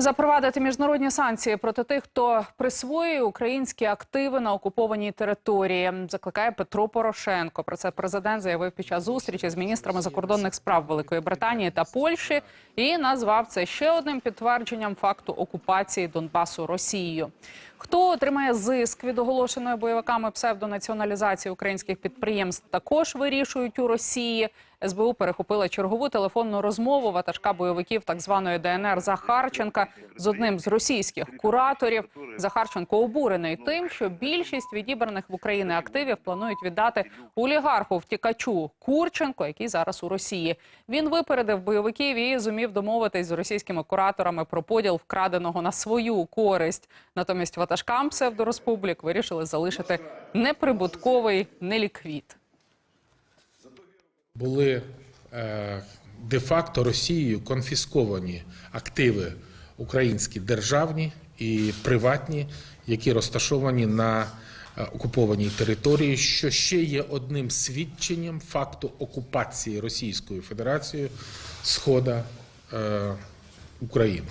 Запровадити міжнародні санкції проти тих, хто присвоює українські активи на окупованій території, закликає Петро Порошенко. Про це президент заявив під час зустрічі з міністрами закордонних справ Великої Британії та Польщі і назвав це ще одним підтвердженням факту окупації Донбасу Росією. Хто отримає зиск від оголошеної бойовиками псевдонаціоналізації українських підприємств, також вирішують у Росії. СБУ перехопила чергову телефонну розмову ватажка бойовиків так званої ДНР Захарченка з одним з російських кураторів. Захарченко обурений тим, що більшість відібраних в Україні активів планують віддати олігарху втікачу Курченко, який зараз у Росії. Він випередив бойовиків і зумів домовитись з російськими кураторами про поділ вкраденого на свою користь. Натомість ватажкам псевдореспублік вирішили залишити неприбутковий неліквід. були е, де-факто Росією конфісковані активи українські державні і приватні, які розташовані на е, окупованій території, що ще є одним свідченням факту окупації Російською Федерацією схода е, України.